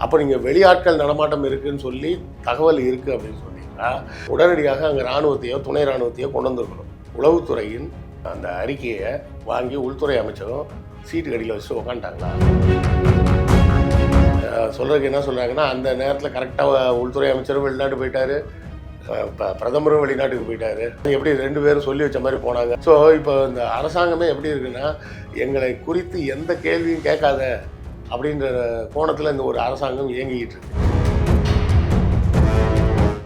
அப்போ நீங்கள் வெளியாட்கள் நடமாட்டம் இருக்குன்னு சொல்லி தகவல் இருக்குது அப்படின்னு சொன்னீங்கன்னா உடனடியாக அங்கே இராணுவத்தையோ துணை இராணுவத்தையோ கொண்டு வந்துருக்கணும். உளவுத்துறையின் அந்த அறிக்கையை வாங்கி உள்துறை அமைச்சரும் சீட்டு கடியில் வச்சு உக்காந்துட்டாங்களா? சொல்கிறதுக்கு என்ன சொல்கிறாங்கன்னா அந்த நேரத்தில் கரெக்டாக உள்துறை அமைச்சரும் வெளிநாட்டு போயிட்டார். ப- பிரதமரும் வெளிநாட்டுக்கு போயிட்டாரு. எப்படி ரெண்டு பேரும் சொல்லி வச்ச மாதிரி போனாங்க? ஸோ இப்போ இந்த அரசாங்கமே எப்படி இருக்குன்னா எங்களை குறித்து எந்த கேள்வியும் கேட்காத அப்படின்ற கோணத்தில் இந்த ஒரு அரசாங்கம் இயங்கிக்கிட்டு இருக்கு.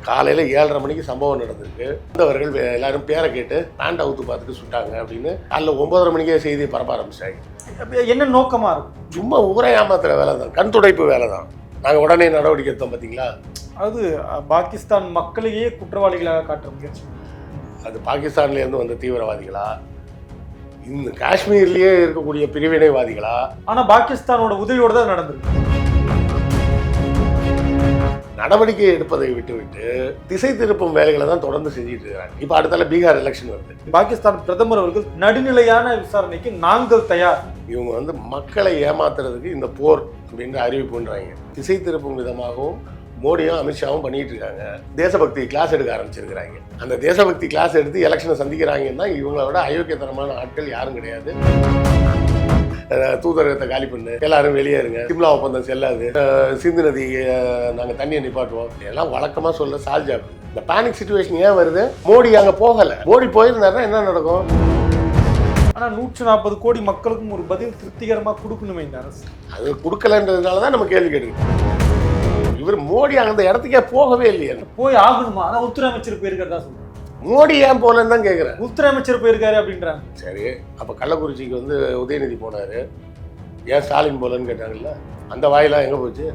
காலையில் ஏழரை மணிக்கு சம்பவம் நடந்திருக்கு. வந்தவர்கள் எல்லாரும் பேரை கேட்டு பேண்ட் அவுத்து பார்த்துட்டு சுட்டாங்க அப்படின்னு காலைல ஒன்பதரை மணிக்கே செய்தி பரப்ப ஆரம்பிச்சிட்டாங்க அப்ப என்ன நோக்கமா இருக்கும்? சும்மா ஊரை ஏமாத்துற வேலை தான். கண் துடைப்பு வேலை தான். நாங்கள் உடனே நடவடிக்கை எடுத்தோம் பார்த்தீங்களா அது பாகிஸ்தான் மக்களையே குற்றவாளிகளாக காட்டுற முயற்சி. அது பாகிஸ்தான்லேருந்து வந்த தீவிரவாதிகளா? இந்த காஷ்மீர்லேயே இருக்கக்கூடிய பிரிவினைவாதிகளா? ஆனா பாகிஸ்தானோட உதவியோட தான் நடந்திருக்கு. நடவடிக்கை எடுப்பதை விட்டுவிட்டு திசை திருப்பும் வேலைகளை தான் தொடர்ந்து செஞ்சுட்டு இருக்காங்க. இப்போ அடுத்தால பீகார் எலெக்ஷன் வருது. பாகிஸ்தான் பிரதமர் அவர்கள் நடுநிலையான விசாரணைக்கு நாங்கள் தயார். இவங்க வந்து மக்களை ஏமாத்துறதுக்கு இந்த போர் அப்படின்ற அறிவிப்புன்றாங்க திசை திருப்பும் விதமாகவும் மோடியும் அமித்ஷாவும் பண்ணிட்டு இருக்காங்க தேசபக்தி கிளாஸ் எடுக்க ஆரம்பிச்சிருக்கிறாங்க. அந்த தேசபக்தி கிளாஸ் எடுத்து எலெக்ஷனை சந்திக்கிறாங்கன்னா இவங்கள விட அயோக்கியத்தனமான ஆட்கள் யாரும் கிடையாது. தூதரகத்தை காலி பண்ணு எல்லாரும் வெளியே இருங்க சிம்லா ஒப்பந்தம் செல்லாது சிந்து நதி அஹ் நாங்க தண்ணியை நிப்பாட்டுவோம். எல்லாம் வழக்கமா சொல்ல சால்ஜாப் இந்த பேனிக் சுச்சுவேஷன் ஏன் வருது? மோடி அங்க போகல. மோடி போயிருந்தாருன்னா என்ன நடக்கும்? ஆனா நூற்றி நாற்பது கோடி மக்களுக்கும் ஒரு பதில் திருப்திகரமா கொடுக்கணுமே இந்த அரசு. அது கொடுக்கலன்றதுனால தான் நம்ம கேள்வி கேட்குறோம் இவர் மோடி அந்த இடத்துக்கே போகவே இல்லையே. போய் ஆகணுமா? ஆனா உள்துறை அமைச்சர் போயிருக்கிறதா சொல்றேன். மோடி ஏன் போகலன்னு தான் கேட்குறேன் உள்துறை அமைச்சர் போயிருக்காரு அப்படின்றாங்க சரி அப்போ கள்ளக்குறிச்சிக்கு வந்து உதயநிதி போனார். ஏன் ஸ்டாலின் போகலன்னு கேட்டாங்கல்ல? அந்த வாயிலாம் எங்கே போச்சு?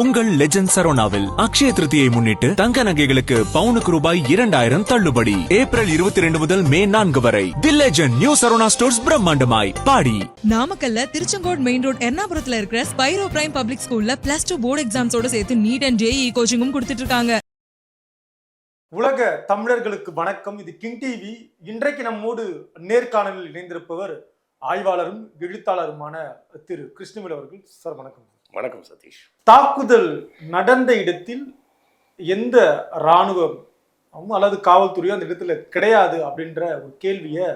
உங்கள் லெஜண்ட் சரோனாவில் அக்ஷய திருதியை முன்னிட்டு தங்க நகைகளுக்கு பவுனுக்கு ரூபாய் இரண்டாயிரம் தள்ளுபடி. ஏப்ரல் இருபத்தி ரெண்டு முதல் மே நான்கு வரை the Legend New Saravana stores பிரம்மாண்டமாய் பாடி. நாமக்கல்ல திருச்செங்கோடு மெயின் ரோட் எர்ணாபுரத்துல இருக்கிற ஸ்பைரோ பிரைம் பப்ளிக் ஸ்கூல்ல பிளஸ் டூ போர்டு எக்ஸாம்ஸோட சேர்த்து நீட் அண்ட் ஜேஇ கோச்சிங்கும் கொடுத்துட்டு இருக்காங்க. உலக தமிழர்களுக்கு வணக்கம். இது கிங் டிவி இன்றைக்கு நம்மோடு நேர்காணலில் இணைந்திருப்பவர் ஆய்வாளரும் எழுத்தாளருமான திரு கிருஷ்ணவேல் அவர்கள். சார் வணக்கம். வணக்கம் சதீஷ். தாக்குதல் நடந்த இடத்தில் எந்த இராணுவம் அல்லது காவல்துறையோ அந்த இடத்துல கிடையாது அப்படின்ற ஒரு கேள்வியை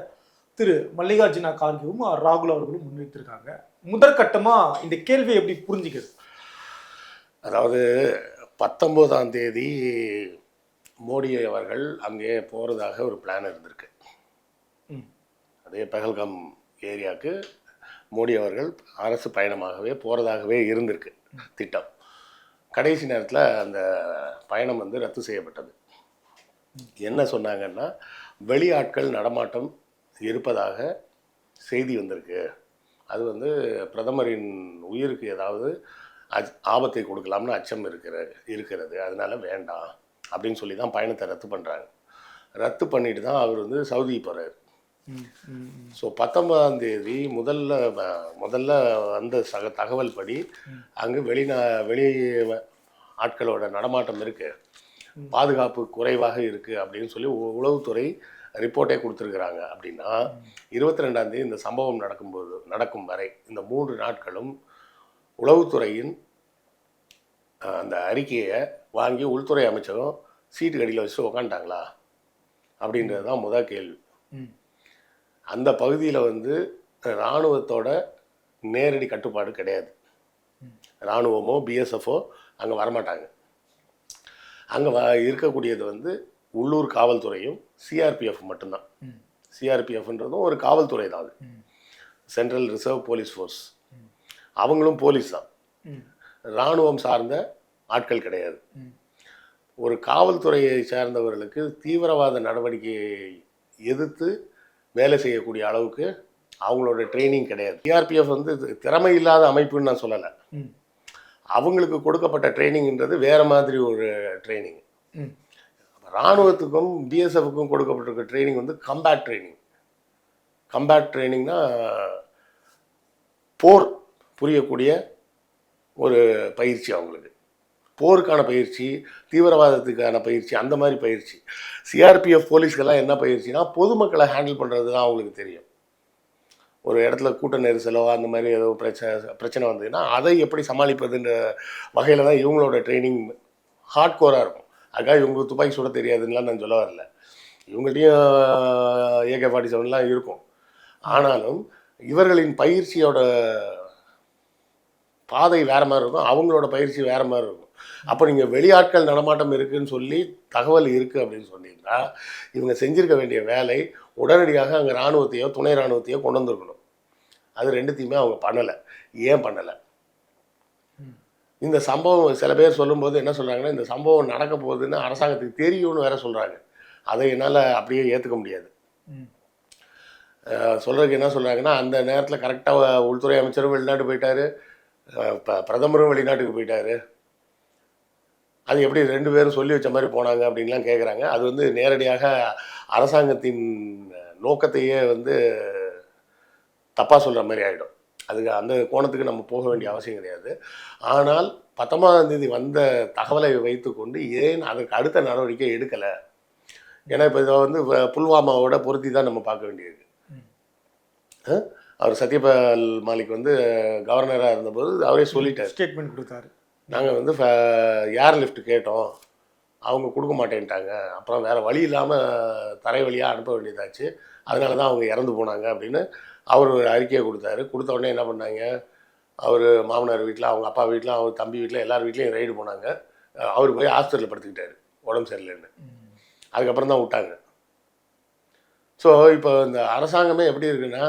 திரு. மல்லிகார்ஜுனா கார்கேவும் ராகுல் அவர்களும் முன்வைத்திருக்காங்க. முதற்கட்டமா இந்த கேள்வியை எப்படி புரிஞ்சுக்கிறது? அதாவது பத்தொம்போதாம் தேதி மோடி அவர்கள் அங்கே போகிறதாக ஒரு பிளான் இருந்திருக்கு. அதே பகல்காம் ஏரியாவுக்கு மோடி அவர்கள் அரசு பயணமாகவே போகிறதாகவே இருந்திருக்கு. திட்டம். கடைசி நேரத்தில் அந்த பயணம் வந்து ரத்து செய்யப்பட்டது. என்ன சொன்னாங்கன்னா வெளியாட்கள் நடமாட்டம் இருப்பதாக செய்தி வந்திருக்கு. அது வந்து பிரதமரின் உயிருக்கு ஏதாவது அச் ஆபத்தை கொடுக்கலாம்னு அச்சம் இருக்கிற இருக்கிறது. அதனால வேண்டாம். அப்படின்னு சொல்லி தான் பயணத்தை ரத்து பண்ணுறாங்க ரத்து பண்ணிட்டு தான் அவர் வந்து சவுதி போகிறார் ஸோ பத்தொன்பதாம் தேதி முதல்ல முதல்ல வந்த சக தகவல் படி அங்கே வெளிநா வெளி ஆட்களோட நடமாட்டம் இருக்குது பாதுகாப்பு குறைவாக இருக்கு அப்படின்னு சொல்லி உ- உளவுத்துறை ரிப்போர்ட்டே கொடுத்துருக்குறாங்க. அப்படின்னா இருபத்தி ரெண்டாம் தேதி இந்த சம்பவம் நடக்கும்போது நடக்கும் வரை இந்த மூன்று நாட்களும் உளவுத்துறையின் அந்த அறிக்கையை வாங்கி உள்துறை அமைச்சகம் சீட்டு கடியில் வச்சு உக்காண்டாங்களா அப்படின்றது தான் முதல் கேள்வி. அந்த பகுதியில் வந்து இராணுவத்தோட நேரடி கட்டுப்பாடு கிடையாது. இராணுவமோ பிஎஸ்எஃப்போ அங்கே வரமாட்டாங்க. அங்கே வ இருக்கக்கூடியது வந்து உள்ளூர் காவல்துறையும் சிஆர்பிஎஃப் மட்டும்தான். சிஆர்பிஎஃப்ன்றதும் ஒரு காவல்துறை தான் அது. சென்ட்ரல் ரிசர்வ் போலீஸ் ஃபோர்ஸ் அவங்களும் போலீஸ் தான். இராணுவம் சார்ந்த ஆட்கள் கிடையாது. ஒரு காவல்துறையை சார்ந்தவர்களுக்கு தீவிரவாத நடவடிக்கையை எதிர்த்து வேலை செய்யக்கூடிய அளவுக்கு அவங்களோட ட்ரைனிங் கிடையாது. சிஆர்பிஎஃப் வந்து இது திறமை இல்லாத அமைப்புன்னு நான் சொல்லலை. அவங்களுக்கு கொடுக்கப்பட்ட ட்ரைனிங்ன்றது வேற மாதிரி ஒரு ட்ரைனிங் ம். இராணுவத்துக்கும் பிஎஸ்எஃப்க்கும் கொடுக்கப்பட்டிருக்க ட்ரைனிங் வந்து கம்பேட் ட்ரைனிங் கம்பேட் ட்ரைனிங்னா போர் புரியக்கூடிய ஒரு பயிற்சி அவங்களுக்கு. போருக்கான பயிற்சி தீவிரவாதத்துக்கான பயிற்சி அந்த மாதிரி பயிற்சி. சிஆர்பிஎஃப் போலீஸ்க்கெல்லாம் என்ன பயிற்சினா பொதுமக்களை ஹேண்டில் பண்ணுறது தான் அவங்களுக்கு தெரியும். ஒரு இடத்துல கூட்ட நெரிசலோ அந்த மாதிரி ஏதோ பிரச்சனை பிரச்சனை வந்ததுன்னா அதை எப்படி சமாளிப்பதுன்ற வகையில் தான் இவங்களோட ட்ரைனிங் ஹார்ட் கோராக இருக்கும். அதுக்காக இவங்க துப்பாக்கி சுட தெரியாதுன்னுலாம் நான் சொல்ல வரல. இவங்கள்ட்டையும் ஏகே ஃபார்ட்டி செவன்லாம் இருக்கும். ஆனாலும் இவர்களின் பயிற்சியோட பாதை வேற மாதிரி இருக்கும். அவங்களோட பயிற்சி வேறு மாதிரி இருக்கும். அப்போ நீங்கள் வெளியாட்கள் நடமாட்டம் இருக்குன்னு சொல்லி தகவல் இருக்குது அப்படின்னு சொன்னீங்கன்னா இவங்க செஞ்சிருக்க வேண்டிய வேலை உடனடியாக அங்கே இராணுவத்தையோ துணை இராணுவத்தையோ கொண்டு வந்துருக்கணும். அது ரெண்டுத்தையுமே அவங்க பண்ணலை. ஏன் பண்ணலை? இந்த சம்பவம் சில பேர் சொல்லும்போது என்ன சொல்கிறாங்கன்னா இந்த சம்பவம் நடக்க போகுதுன்னு அரசாங்கத்துக்கு தெரியும்னு வேற சொல்கிறாங்க அதை என்னால் அப்படியே ஏற்றுக்க முடியாது. சொல்கிறதுக்கு சொல்றதுக்கு என்ன சொல்கிறாங்கன்னா அந்த நேரத்தில் கரெக்டாக உள்துறை அமைச்சரும் வெளிநாட்டு போயிட்டாரு. பிரதமரும் வெளிநாட்டுக்கு போயிட்டாரு. அது எப்படி ரெண்டு பேரும் சொல்லி வச்ச மாதிரி போனாங்க அப்படின்லாம் கேட்குறாங்க அது வந்து நேரடியாக அரசாங்கத்தின் நோக்கத்தையே வந்து தப்பாக சொல்கிற மாதிரி ஆகிடும் அதுக்கு அந்த கோணத்துக்கு நம்ம போக வேண்டிய அவசியம் கிடையாது. ஆனால் பத்தொன்பதாம் தேதி வந்த தகவலை வைத்துக்கொண்டு ஏன் அதற்கு அடுத்த நடவடிக்கை எடுக்கலை? ஏன்னா இப்போ இதை வந்து புல்வாமாவோட பொருத்தி தான் நம்ம பார்க்க வேண்டியது? அவர் சத்யபால் மாலிக் வந்து கவர்னராக இருந்தபோது அவரே சொல்லிட்டார். ஸ்டேட்மெண்ட் கொடுத்தாரு. நாங்கள் வந்து ஏர் லிஃப்ட் கேட்டோம். அவங்க கொடுக்க மாட்டேன்ட்டாங்க. அப்புறம் வேறு வழி இல்லாமல் தரை வழியாக அனுப்ப வேண்டியதாச்சு. அதனால தான் அவங்க இறந்து போனாங்க அப்படின்னு அவர் ஒரு அறிக்கையை கொடுத்தாரு. கொடுத்த உடனே என்ன பண்ணாங்க? அவர் மாமனார் வீட்டில் அவங்க அப்பா வீட்டில் அவர் தம்பி வீட்டில் எல்லார் வீட்லேயும் ரைடு போனாங்க. அவர் போய் ஹாஸ்பிட்டலில் படுத்துக்கிட்டாரு உடம்பு சரியில்லைன்னு. அதுக்கப்புறம் தான் விட்டாங்க. ஸோ இப்போ இந்த அரசாங்கமே எப்படி இருக்குன்னா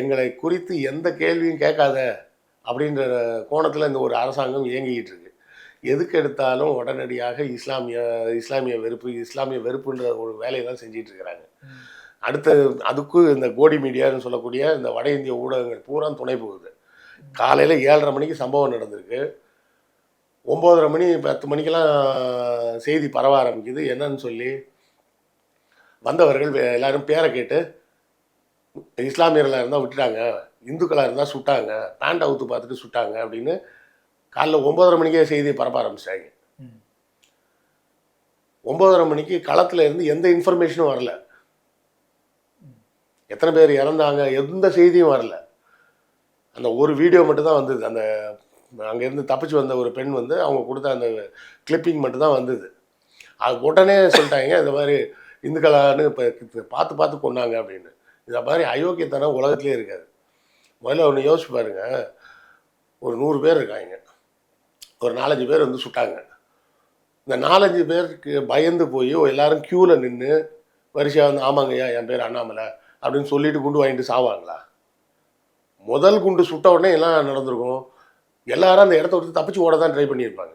எங்களை குறித்து எந்த கேள்வியும் கேட்காத அப்படின்ற கோணத்தில் இந்த ஒரு அரசாங்கம் இயங்கிக்கிட்டு இருக்கு. எதுக்கு எடுத்தாலும் உடனடியாக இஸ்லாமிய இஸ்லாமிய வெறுப்பு இஸ்லாமிய வெறுப்புன்ற ஒரு வேலையை தான் செஞ்சிட்டு இருக்கிறாங்க. அடுத்து அதுக்கு இந்த கோடி மீடியான்னு சொல்லக்கூடிய இந்த வட இந்திய ஊடகங்கள் பூரா துணை போகுது. காலையில் ஏழரை மணிக்கு சம்பவம் நடந்திருக்கு. ஒம்போதரை மணி பத்து மணிக்கெல்லாம் செய்தி பரவ ஆரம்பிக்குது. என்னன்னு சொல்லி வந்தவர்கள் எல்லாரும் பேரை கேட்டு இஸ்லாமியர்களாக இருந்தால் விட்டுட்டாங்க. இந்துக்களாக இருந்தால் சுட்டாங்க பேண்ட் அவுத்து பார்த்துட்டு சுட்டாங்க அப்படின்னு காலைல ஒம்போதரை மணிக்கே செய்தியை பரப்ப ஆரம்பிச்சிட்டாங்க. ஒம்போதரை மணிக்கு களத்தில் இருந்து எந்த இன்ஃபர்மேஷனும் வரல. எத்தனை பேர் இறந்தாங்க எந்த செய்தியும் வரல. அந்த ஒரு வீடியோ மட்டும்தான் வந்தது. அந்த அங்கேருந்து தப்பிச்சு வந்த ஒரு பெண் வந்து அவங்க கொடுத்த அந்த கிளிப்பிங் மட்டும்தான் வந்தது. அது உடனே சொல்லிட்டாங்க இந்த மாதிரி இந்துக்களான்னு இப்போ பார்த்து பார்த்து கொண்டாங்க அப்படின்னு. இந்த மாதிரி அயோக்கியத்தனம் உலகத்திலே இருக்காது. முதல்ல ஒன்று யோசிச்சு பாருங்க. ஒரு நூறு பேர் இருக்காங்க. ஒரு நாலஞ்சு பேர் வந்து சுட்டாங்க. இந்த நாலஞ்சு பேருக்கு பயந்து போய் எல்லாரும் க்யூவில் நின்று வரிசையாக வந்து ஆமாங்கய்யா என் பேர் அண்ணாமலை அப்படின்னு சொல்லிட்டு குண்டு வாங்கிட்டு சாவாங்களா? முதல் குண்டு சுட்ட உடனே எல்லாம் நடந்திருக்கும்? எல்லாரும் அந்த இடத்த விட்டு தப்பிச்சு ஓட தான் ட்ரை பண்ணியிருப்பாங்க.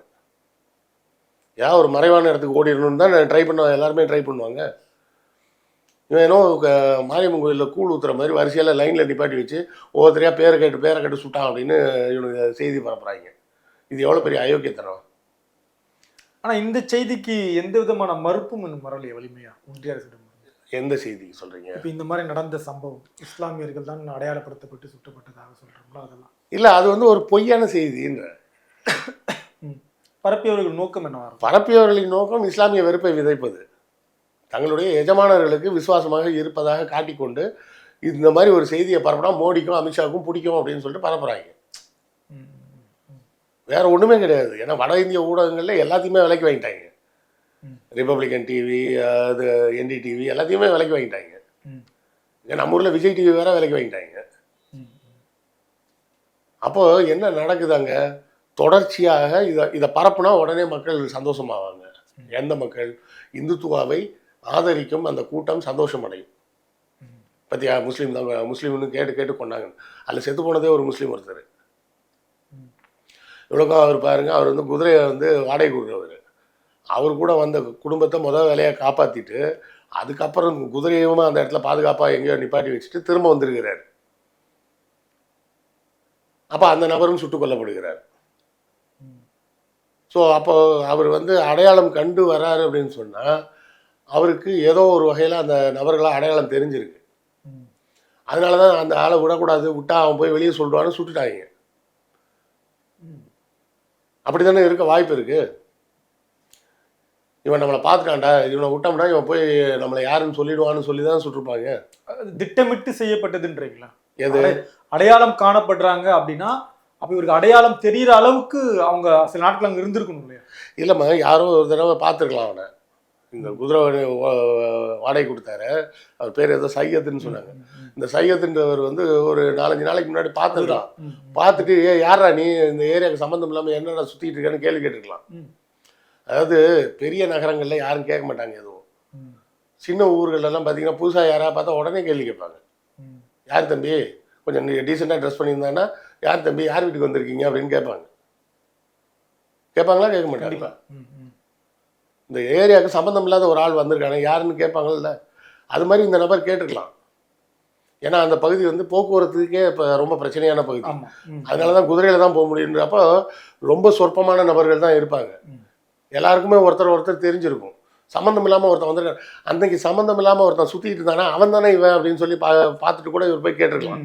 ஏன்? ஒரு மறைவான இடத்துக்கு ஓடிடணும்னு தான் ட்ரை பண்ண எல்லாருமே ட்ரை பண்ணுவாங்க. இவன் க- மாரியம்மன் கோயிலில் கூழ் ஊத்துற மாதிரி வரிசையில் லைனில் நிப்பாட்டி வச்சு ஒவ்வொருத்தரையாக பேரை கேட்டு பேரை கேட்டு சுட்டான் அப்படின்னு இவனுக்கு செய்தி பரப்புறாங்க. இது எவ்வளோ பெரிய அயோக்கியத்தனம்? ஆனா இந்த செய்திக்கு எந்த விதமான மறுப்பும் வரலையே வலிமையா? ஒன்றிய அரசிடம் எந்த செய்தி சொல்கிறீங்க இப்ப இந்த மாதிரி நடந்த சம்பவம் இஸ்லாமியர்கள் தான் அடையாளப்படுத்தப்பட்டு சுட்டப்பட்டதாக சொல்றோம்ல அதெல்லாம். இல்லை அது வந்து ஒரு பொய்யான செய்தின்ற. பரப்பியவர்கள் நோக்கம் இருக்கும் பரப்பியவர்களின் நோக்கம் இஸ்லாமிய வெறுப்பை விதைப்பது. தங்களுடைய எஜமானர்களுக்கு விசுவாசமாக இருப்பதாக காட்டிக்கொண்டு இந்த மாதிரி ஒரு செய்தியை பரப்புனா மோடிக்கும் அமித்ஷாவுக்கும் பிடிக்கும் அப்படின்னு சொல்லிட்டு பரப்புகிறாங்க வேற ஒன்றுமே கிடையாது. ஏன்னா வட இந்திய ஊடகங்களில் எல்லாத்தையுமே விலைக்கு வாங்கிட்டாங்க. ரிப்பப்ளிகன் டிவி அது என்டிடிவி எல்லாத்தையுமே விலைக்கு வாங்கிட்டாங்க. ஏன்னா நம்ம ஊரில் விஜய் டிவி வேற விலைக்கு வாங்கிட்டாங்க. அப்போது அப்போ என்ன நடக்குதாங்க? தொடர்ச்சியாக இதை இதை பரப்புனா உடனே மக்கள் சந்தோஷமாவாங்க. எந்த மக்கள்? இந்துத்துவாவை ஆதரிக்கும் அந்த கூட்டம் சந்தோஷம் அடையும் பத்தியா முஸ்லீம் தான் முஸ்லீம்னு கேட்டு கேட்டு கொண்டாங்க. அதில் செத்து போனதே ஒரு முஸ்லீம் ஒருத்தர். இவ்வளோக்கும் அவர் பாருங்கள் அவர் வந்து குதிரையை வந்து வாடகை கொடுக்குறவர் அவர் கூட வந்த குடும்பத்தை முதல் வேலையாக காப்பாற்றிட்டு அதுக்கப்புறம் குதிரையும் அந்த இடத்துல பாதுகாப்பாக எங்கேயோ நிப்பாட்டி வச்சுட்டு திரும்ப வந்திருக்கிறார். அப்போ அந்த நபரும் சுட்டுக் கொல்லப்படுகிறார். ஸோ அப்போ அவர் வந்து அடையாளம் கண்டு வராரு அப்படின்னு சொன்னால் அவருக்கு ஏதோ ஒரு வகையில் அந்த நபர்களாக அடையாளம் தெரிஞ்சிருக்கு. அதனால தான் அந்த ஆளை விடக்கூடாது விட்டா அவன் போய் வெளியே சொல்லிடுவான்னு சுட்டுட்டாங்க. அப்படி தானே இருக்க வாய்ப்பு இருக்கு? இவன் நம்மளை பார்த்துட்டான்டா இவனை விட்டோம்னா இவன் போய் நம்மளை யாருன்னு சொல்லிடுவான்னு சொல்லி தான் சுட்டிருப்பாங்க திட்டமிட்டு செய்யப்பட்டதுன்றீங்களா? எது? அடை- அடையாளம் காணப்படுறாங்க அப்படின்னா அப்ப இவருக்கு அடையாளம் தெரியற அளவுக்கு அவங்க சில நாட்கள் அங்க இருந்திருக்கணும் இல்லையா? இல்லைம்மா யாரோ ஒரு தடவை பார்த்துருக்கலாம் அவனை. இந்த குதிரை வாடகை கொடுத்தாரு. அவர் பேர் ஏதோ சையத்துன்னு சொன்னாங்க. இந்த சையத்துன்றவர் வந்து ஒரு நாலஞ்சு நாளைக்கு முன்னாடி பார்த்துருக்கலாம் பார்த்துட்டு ஏ யாரா நீ? இந்த ஏரியாவுக்கு சம்மந்தம் இல்லாமல் என்னடா சுற்றிட்டு இருக்கேன்னு கேள்வி கேட்டுருக்கலாம். அதாவது பெரிய நகரங்களில் யாரும் கேட்க மாட்டாங்க எதுவும். சின்ன ஊர்களெல்லாம் பார்த்தீங்கன்னா புதுசாக யாராவது பார்த்தா உடனே கேள்வி கேட்பாங்க. யார் தம்பி? கொஞ்சம் டீசெண்டாக ட்ரெஸ் பண்ணியிருந்தாங்கன்னா யார் தம்பி? யார் வீட்டுக்கு வந்திருக்கீங்க? அப்படின்னு கேட்பாங்க. கேட்பாங்களா? கேட்க மாட்டாங்க. இந்த ஏரியாவுக்கு சம்மந்தம் இல்லாத ஒரு ஆள் வந்திருக்கானே யாருன்னு கேட்பாங்கல்ல? அது மாதிரி இந்த நபர் கேட்டிருக்கலாம். ஏன்னா அந்த பகுதி வந்து போக்குவரத்துக்கே இப்போ ரொம்ப பிரச்சனையான பகுதி. அதனால தான் குதிரையில தான் போக முடியுன்றப்போ ரொம்ப சொற்பமான நபர்கள் தான் இருப்பாங்க. எல்லாருக்குமே ஒருத்தர் ஒருத்தர் தெரிஞ்சிருக்கும். சம்மந்தம் இல்லாமல் ஒருத்தன் வந்திருக்கான். அன்னைக்கு சம்மந்தம் இல்லாமல் ஒருத்தன் சுற்றிட்டு இருந்தானா அவன் தானே இவன் அப்படின்னு சொல்லி பா பார்த்துட்டு கூட இவர் போய் கேட்டிருக்கலாம்.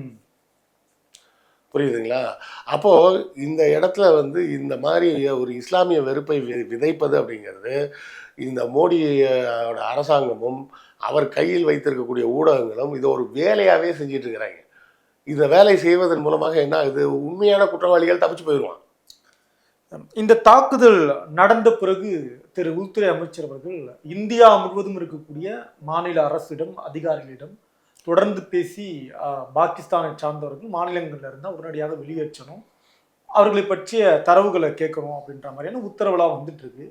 புரியுதுங்களா? அப்போது இந்த இடத்துல வந்து இந்த மாதிரி ஒரு இஸ்லாமிய வெறுப்பை விதைப்பது அப்படிங்கிறது இந்த மோடியோட அரசாங்கமும் அவர் கையில் வைத்திருக்கக்கூடிய ஊடகங்களும் இதை ஒரு வேலையாகவே செஞ்சிட்டு இருக்கிறாங்க இந்த வேலை செய்வதன் மூலமாக என்ன ஆகுது? உண்மையான குற்றவாளிகள் தப்பிச்சு போயிடுவான் இந்த தாக்குதல் நடந்த பிறகு திரு உள்துறை அமைச்சர் அவர்கள் இந்தியா முழுவதும் இருக்கக்கூடிய மாநில அரசிடம் அதிகாரிகளிடம் தொடர்ந்து பேசி பாகிஸ்தானை சார்ந்தவர்கள் மாநிலங்கள்ல இருந்தால் உடனடியாக வெளியேற்றணும். அவர்களை பற்றிய தரவுகளை கேட்கணும் அப்படின்ற மாதிரியான உத்தரவுலாம் வந்துட்டு இருக்கு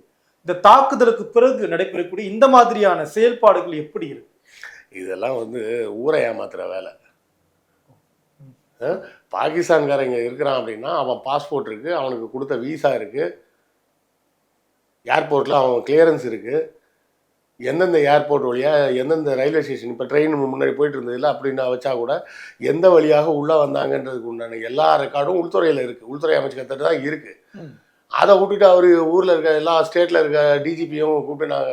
இந்த தாக்குதலுக்கு பிறகு நடைபெறக்கூடிய இந்த மாதிரியான செயல்பாடுகள் எப்படி இருக்கு? இதெல்லாம் வந்து ஊரை ஏமாத்துற வேலை. பாகிஸ்தான்காரங்க இருக்கிறான் அப்படின்னா அவன் பாஸ்போர்ட் இருக்கு அவனுக்கு கொடுத்த வீசா இருக்கு ஏர்போர்ட்டில் அவன் கிளியரன்ஸ் இருக்கு. எந்தெந்த ஏர்போர்ட் வழியாக எந்தெந்த ரயில்வே ஸ்டேஷன் இப்போ ட்ரெயின் முன்னாடி போயிட்டு இருந்ததில்ல அப்படின்னு வச்சா கூட எந்த வழியாக உள்ளே வந்தாங்கன்றதுக்கு உண்டான எல்லா ரெக்கார்டும் உள்துறையில் இருக்குது உள்துறை அமைச்சகத்திட்ட தான் இருக்குது. அதை விட்டுட்டு அவர் ஊரில் இருக்க எல்லா ஸ்டேட்டில் இருக்க டிஜிபியும் கூப்பிட்டு நான்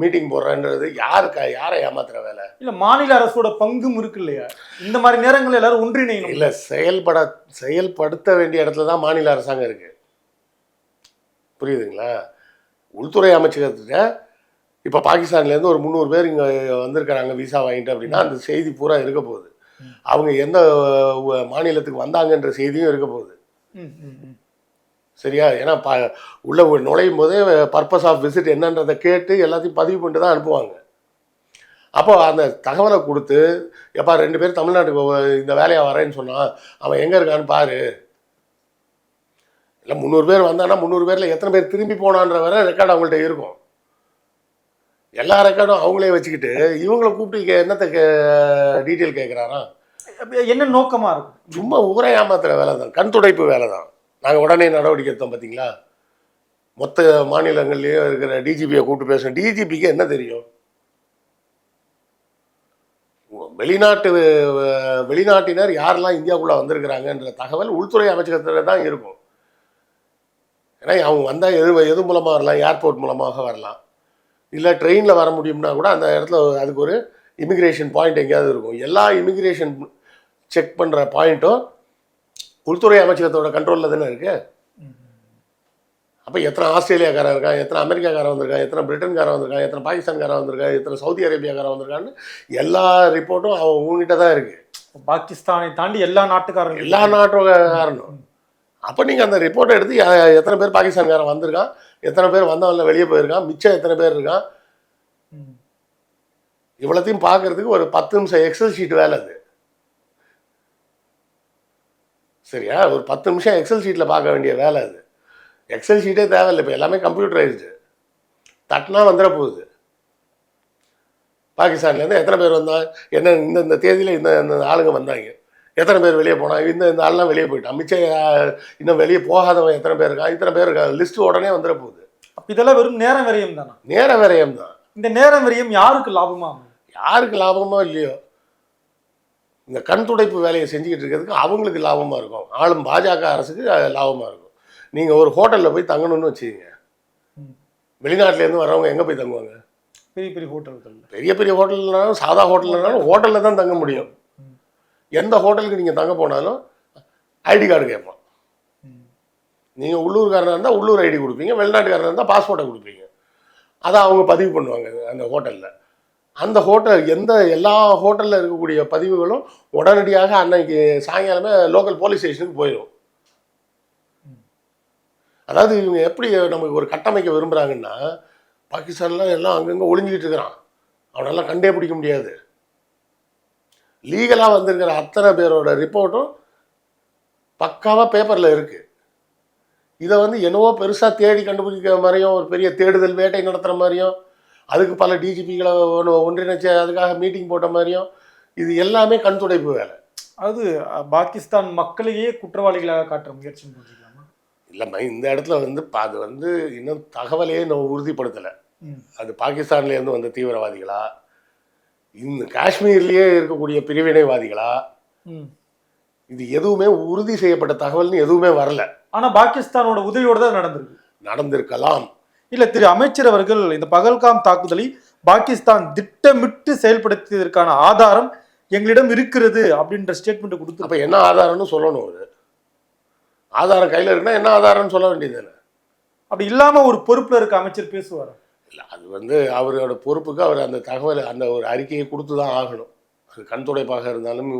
மீட்டிங் போடுறேன்றது யாருக்கு யாரை ஏமாத்துற வேலை? இல்ல மாநில அரசோட பங்கும் இருக்கு இல்லையா? இந்த மாதிரி நேரங்கள் எல்லாரும் ஒன்றிணையணும். இல்லை செயல்பட செயல்படுத்த வேண்டிய இடத்துல தான் மாநில அரசாங்கம் இருக்கு. புரியுதுங்களா? உள்துறை அமைச்சகத்திட்ட இப்போ பாகிஸ்தான்லேருந்து ஒரு முந்நூறு பேர் இங்கே வந்திருக்கிறாங்க விசா வாங்கிட்டு அப்படின்னா அந்த செய்தி பூரா இருக்க போகுது. அவங்க எந்த மாநிலத்துக்கு வந்தாங்கன்ற செய்தியும் இருக்க போகுது. சரியா? ஏன்னா ப உள்ள நுழையும் போதே பர்பஸ் ஆஃப் விசிட் என்னன்றதை கேட்டு எல்லாத்தையும் பதிவு பண்ணிட்டு தான் அனுப்புவாங்க. அப்போ அந்த தகவலை கொடுத்து எப்பா ரெண்டு பேர் தமிழ்நாட்டுக்கு இந்த வேலையை வரேன்னு சொன்னான் அவன் எங்கே இருக்கான்னு பாரு. இல்லை முந்நூறு பேர் வந்தானா முந்நூறு பேரில் எத்தனை பேர் திரும்பி போனான்ற வரை ரெக்கார்டு அவங்கள்ட்ட இருக்கும். எல்லா ரெக்கார்டும் அவங்களே வச்சுக்கிட்டு இவங்களை கூப்பிட்டு என்னத்தை டீட்டெயில் கேட்குறாரா என்ன நோக்கமா இருக்கும்? சும்மா ஊரை ஏமாத்துற வேலை தான். கண் துடைப்பு வேலை தான். நாங்கள் உடனே நடவடிக்கை எடுத்தோம் பார்த்தீங்களா மொத்த மாநிலங்கள்லேயும் இருக்கிற டிஜிபியை கூப்பிட்டு பேசணும் டிஜிபிக்கு என்ன தெரியும்? வெளிநாட்டு வெளிநாட்டினர் யாரெல்லாம் இந்தியாவுக்குள்ளே வந்திருக்கிறாங்கன்ற தகவல் உள்துறை அமைச்சகத்தில் தான் இருக்கும். ஏன்னா அவங்க வந்தால் எது எது மூலமாக வரலாம்? ஏர்போர்ட் மூலமாக வரலாம். இல்லை ட்ரெயினில் வர முடியும்னா கூட அந்த இடத்துல அதுக்கு ஒரு இமிக்ரேஷன் பாயிண்ட் எங்கேயாவது இருக்கும். எல்லா இமிக்ரேஷன் செக் பண்ணுற பாயிண்ட்டும் உள்துறை அமைச்சகத்தோட கண்ட்ரோலில் தானே இருக்கு? அப்போ எத்தனை ஆஸ்திரேலியாக்காரன் இருக்கான் எத்தனை அமெரிக்காக்காரன் வந்திருக்கான் எத்தனை பிரிட்டன்காரன் வந்திருக்கான் எத்தனை பாகிஸ்தான்காரன் வந்திருக்கான் எத்தனை சவுதி அரேபியாக்காரன் வந்திருக்கான்னு எல்லா ரிப்போர்ட்டும் அவன் உங்ககிட்ட தான் இருக்கு. பாகிஸ்தானை தாண்டி எல்லா நாட்டுக்காரர்களும் எல்லா நாட்டுக்காரனும். அப்போ நீங்கள் அந்த ரிப்போர்ட்டை எடுத்து எத்தனை பேர் பாகிஸ்தான்காரன் வந்திருக்கான் எத்தனை பேர் வந்தவன்ல வெளியே போயிருக்கான் மிச்சம் எத்தனை பேர் இருக்கான். இவ்வளோத்தையும் பார்க்கறதுக்கு ஒரு பத்து நிமிஷம் எக்ஸல் ஷீட் வேலை அது. சரியா? ஒரு பத்து நிமிஷம் எக்ஸல் ஷீட்டில் பார்க்க வேண்டிய வேலை அது. எக்ஸல் ஷீட்டே தேவையில்லை இப்போ எல்லாமே கம்ப்யூட்டரைஸ்டு தட்டினா வந்துட போகுது. பாகிஸ்தான்லேருந்து எத்தனை பேர் வந்தா என்ன இந்த இந்த தேதியில் இந்த இந்த ஆளுங்க வந்தாங்க. எத்தனை பேர் வெளியே போனாங்க இந்த இந்த ஆள்லாம் வெளியே போயிட்டான். மிச்சம் இன்னும் வெளியே போகாதவன் எத்தனை பேர் இருக்கான்? இத்தனை பேர் இருக்கான். லிஸ்ட் உடனே வந்துட போகுது. அப்ப இதெல்லாம் வெறும் நேர விரயம் தானா? நேர விரயம் தான். இந்த நேர விரயம் யாருக்கு லாபமா? யாருக்கு லாபமோ இல்லையோ இந்த கண் துடைப்பு வேலையை செஞ்சுக்கிட்டு இருக்கிறதுக்கு அவங்களுக்கு லாபமாக இருக்கும். ஆளும் பாஜக அரசுக்கு லாபமாக இருக்கும். நீங்கள் ஒரு ஹோட்டலில் போய் தங்கணும்னு வச்சுக்கோங்க. வெளிநாட்டிலேருந்து வரவங்க எங்கே போய் தங்குவாங்க? பெரிய பெரிய ஹோட்டல்கள்ல. பெரிய பெரிய ஹோட்டல்னாலும் சாதா ஹோட்டல்னாலும் ஹோட்டலில் தான் தங்க முடியும். எந்த ஹோட்டலுக்கு நீங்கள் தங்க போனாலும் ஐடி கார்டு கேட்பான். நீங்கள் உள்ளூர்காரனாக இருந்தால் உள்ளூர் ஐடி கொடுப்பீங்க வெளிநாட்டுக்காரனாக இருந்தால் பாஸ்போர்ட்டை கொடுப்பீங்க. அதை அவங்க பதிவு பண்ணுவாங்க அந்த ஹோட்டலில். அந்த ஹோட்டல் எந்த எல்லா ஹோட்டலில் இருக்கக்கூடிய பதிவுகளும் உடனடியாக அன்னைக்கு சாயங்காலமே லோக்கல் போலீஸ் ஸ்டேஷனுக்கு போயிடும் அதாவது இவங்க எப்படி நமக்கு ஒரு கட்டமைக்க விரும்புகிறாங்கன்னா பாகிஸ்தான்லாம் எல்லாம் அங்கங்கே ஒளிஞ்சிக்கிட்டு இருக்கிறான். அவனெல்லாம் கண்டே பிடிக்க முடியாது. லீகலாக வந்திருக்கிற அத்தனை பேரோட ரிப்போர்ட்டும் பக்காவாக பேப்பரில் இருக்குது இதை வந்து என்னவோ பெருசாக தேடி கண்டுபிடிக்கிற மாதிரியும் ஒரு பெரிய தேடுதல் வேட்டை நடத்துகிற மாதிரியும் அதுக்கு பல டிஜிபிகளை ஒன்றிணைச்சு அதுக்காக மீட்டிங் போட்ட மாதிரியும் இது எல்லாமே கண் துடைப்பு வேலை. அது பாகிஸ்தான் மக்களையே குற்றவாளிகளாக காட்டுற முயற்சி இல்லைம்மா இந்த இடத்துல வந்து அது வந்து இன்னும் தகவலையே நம்ம உறுதிப்படுத்தலை. அது பாகிஸ்தான்லேருந்து வந்த தீவிரவாதிகளா? இந்த காஷ்மீர்லேயே இருக்கக்கூடிய பிரிவினைவாதிகளா. இது எதுவுமே உறுதி செய்யப்பட்ட தகவல்னு எதுவுமே வரல. ஆனா பாகிஸ்தானோட உதவியோட தான் நடந்திருக்கு. நடந்திருக்கலாம். இல்ல திரு அமைச்சர் அவர்கள் இந்த பகல்காம் தாக்குதலை பாகிஸ்தான் திட்டமிட்டு செயல்படுத்தியதற்கான ஆதாரம் எங்களிடம் இருக்கிறது அப்படின்ற ஸ்டேட்மெண்ட் கொடுத்து அப்போ என்ன ஆதாரம்னு சொல்லணும் அது ஆதாரம் கையில் இருக்குன்னா என்ன ஆதாரம்னு சொல்ல வேண்டியது அப்படி இல்லாம ஒரு பொறுப்புல இருக்க அமைச்சர் பேசுவார்? இல்லை அது வந்து அவரோட பொறுப்புக்கு அவர் அந்த தகவல் அந்த ஒரு அறிக்கையை கொடுத்து தான் ஆகணும். அது கண் துடைப்பாக இருந்தாலும்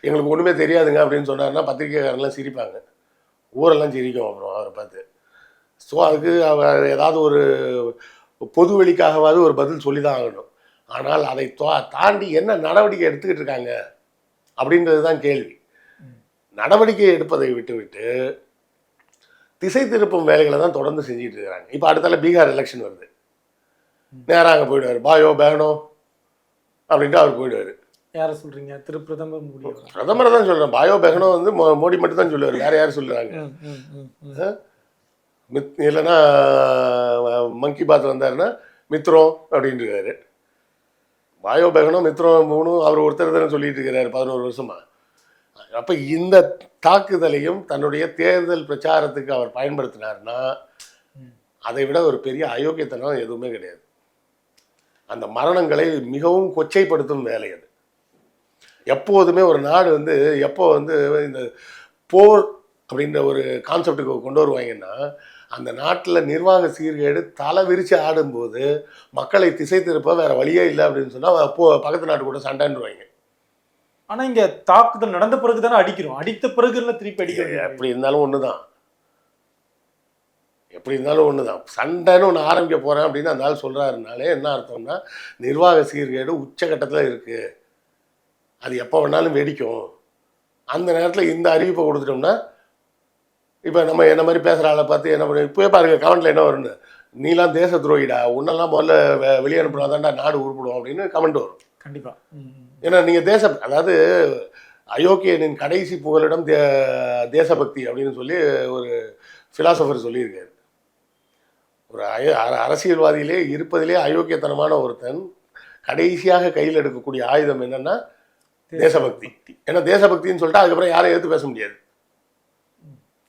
எங்களுக்கு ஒன்றுமே தெரியாதுங்க அப்படின்னு சொன்னாருன்னா பத்திரிக்கைக்காரங்களாம் சிரிப்பாங்க. ஊரெல்லாம் சிரிக்கும் அப்புறம் அவரை பார்த்து. ஸோ அதுக்கு அவர் ஏதாவது ஒரு பொது வெளிக்காகவாவது ஒரு பதில் சொல்லி தான் ஆகணும். ஆனால் அதை தா- தாண்டி என்ன நடவடிக்கை எடுத்துக்கிட்டு இருக்காங்க அப்படின்றது தான் கேள்வி நடவடிக்கை எடுப்பதை விட்டுவிட்டு திசை திருப்பும் வேலைகளை தான் தொடர்ந்து செஞ்சுட்டு இருக்கிறாங்க. இப்போ அடுத்தால பீகார் எலெக்ஷன் வருது. நேராக அங்கே போயிடுவார். பாயோ பேனோ அப்படின்ட்டு அவர் போயிடுவார். யார சொல்றீங்க? திரு பிரதமர் மோடி. பிரதமரை தான் சொல்கிறேன் பாயோ பெகனோ வந்து மோ- மோடி மட்டும் தான் சொல்லுவார். வேற யார் சொல்லுறாங்க. மித் இல்லைன்னா மன் கி பாத் வந்தாருன்னா மித்ரோம் அப்படின்னு இருக்காரு பாயோ பெகனோ மித்ரோம் மூணும் அவர் ஒருத்தர் தானே சொல்லிட்டு இருக்கிறாரு பதினோரு வருஷமா. அப்போ இந்த தாக்குதலையும் தன்னுடைய தேர்தல் பிரச்சாரத்துக்கு அவர் பயன்படுத்தினார்னா அதை விட ஒரு பெரிய அயோக்கியத்தனம் எதுவுமே கிடையாது. அந்த மரணங்களை மிகவும் கொச்சைப்படுத்தும் வேலை அது. எப்போதுமே ஒரு நாடு வந்து எப்போ வந்து இந்த போர் அப்படின்ற ஒரு கான்செப்டுக்கு கொண்டு வருவாங்கன்னா அந்த நாட்டில் நிர்வாக சீர்கேடு தலை விரித்து ஆடும்போது மக்களை திசை திருப்ப வேற வழியே இல்லை அப்படின்னு சொன்னால் போ பக்கத்து நாட்டு கூட சண்டைன்றுவாங்க ஆனா இங்க தாக்குதல் நடந்த பிறகு தானே அடிக்கிறோம். அடித்த பிறகு எல்லாம் திருப்பி அடிக்கிறோம். எப்படி இருந்தாலும் ஒன்று தான் எப்படி இருந்தாலும் ஒன்று தான் சண்டைன்னு ஒன்று ஆரம்பிக்க போகிறேன் அப்படின்னு அந்த ஆள் சொல்கிறாருனாலே என்ன அர்த்தம்னா நிர்வாக சீர்கேடு உச்சகட்டத்தில் இருக்குது அது எப்போ வேணாலும் வெடிக்கும். அந்த நேரத்தில் இந்த அறிவிப்பை கொடுத்துட்டோம்னா இப்போ நம்ம என்ன மாதிரி பேசுகிற ஆளை பார்த்து என்ன பண்ண இப்போயே பாருங்க கமெண்ட்டில் என்ன வரும்னு. நீலாம் தேச துரோகிடா உன்னெல்லாம் முதல்ல வெ- வெளியே அனுப்புனாதான்டா நாடு உருப்பிடும் அப்படின்னு கமெண்ட் வரும். கண்டிப்பா. ம், ம். ஏன்னா நீங்கள் தேச அதாவது அயோக்கியனின் கடைசி புகலிடம் தே தேசபக்தி அப்படின்னு சொல்லி ஒரு ஃபிலாசபர் சொல்லியிருக்காரு. ஒரு அய அரசியல்வாதியிலே இருப்பதிலே அயோக்கியத்தனமான ஒருத்தன் கடைசியாக கையில் எடுக்கக்கூடிய ஆயுதம் என்னென்னா தேசபக்தி. ஏன்னா தேசபக்தின்னு சொல்லிட்டு அதுக்கப்புறம் யாரையும் எடுத்து பேச முடியாது.